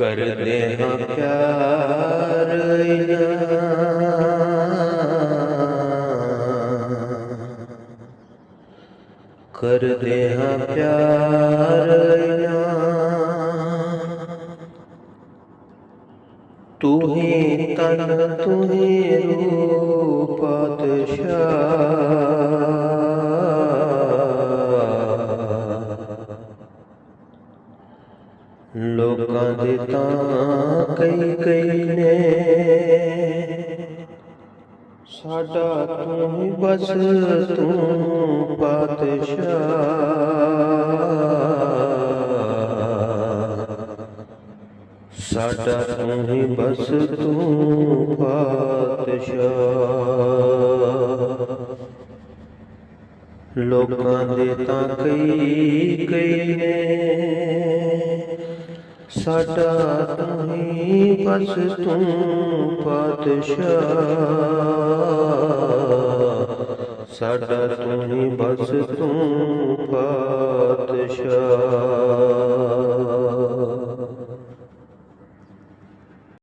ਕਰਦੇ ਹਾਂ। ਪਿਆਰ ਕਰਦੇ ਹਾਂ ਪਿਆਰ ਤੂੰ ਹੀ ਤਨ ਤੂੰ ਹੀ ਰੂਪ ਪਾਤਸ਼ਾਹ। ਲੋਕਾਂ ਦੇ ਤਾਂ ਕਈ ਕਈ ਨੇ। ਸਾਡਾ ਤੂੰ ਹੀ ਬਸ, ਤੂੰ ਪਾਤਸ਼ਾਹ। ਸਾਡਾ ਤੂੰ ਹੀ ਬਸ, ਤੂੰ ਪਾਤਸ਼ਾਹ। ਲੋਕਾਂ ਦੇ ਤਾਂ ਕਈ ਕਈ ਨੇ। ਸਾਡਾ ਤੂੰ ਹੀ ਬਸ ਤੂੰ ਪਾਤਸ਼ਾਹ। ਸਾਡਾ ਤੂੰ ਬਸ ਤੂੰ ਪਾਤਸ਼ਾਹ।